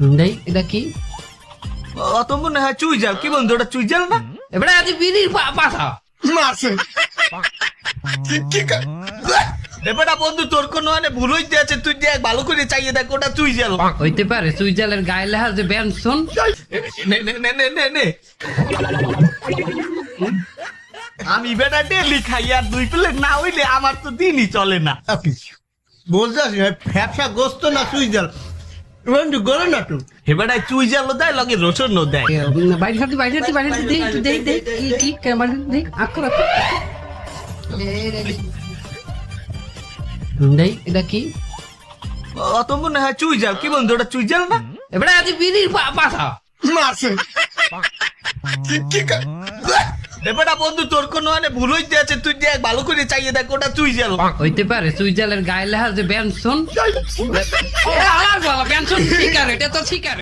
দেই এটা কি? অত মনে হয় চুই যাও কি বন্ধু ওটা চুই যাও না? এবারে আজ বিড়ির পা- মারছে। এবারে বন্ধু তোর কোনো মানে ভুল হইতে আছে তুই দেখ ভালো করে চাইয়ে দেখ ওটা চুই হইতে পারে সুইজালের গায়ে লেখা যে বেনসন নে নে নে নে নে নে। আমি বেটা ডেলি খাই আর দুই প্লেট না হইলে আমার তো দিনই চলে না। বলছিস ফ্যাপসা গোস্ত না সুই জাল বন্ধু গলে না তো এবারে চুই জালও দেয় লগে রসুনও দেয়। বাইরে সাথে বাইরে সাথে বাইরে সাথে দেই দেই দেই কি কি ক্যামেরা দেই আক্কর আক্কর দেই এটা কি? অত মনে হয় চুই কি বন্ধু ওটা চুই যাও না? এবারে আজ বিড়ির এবারে বন্ধু তোর কোনো মানে ভুল হইতে আছে তুই দেখ ভালো করে চাইয়ে দেখ ওটা তুই জাল হইতে পারে সুইজালের গায়ে লেখা যে বেনসন বেনসন শিকার এটা তো সিগারেট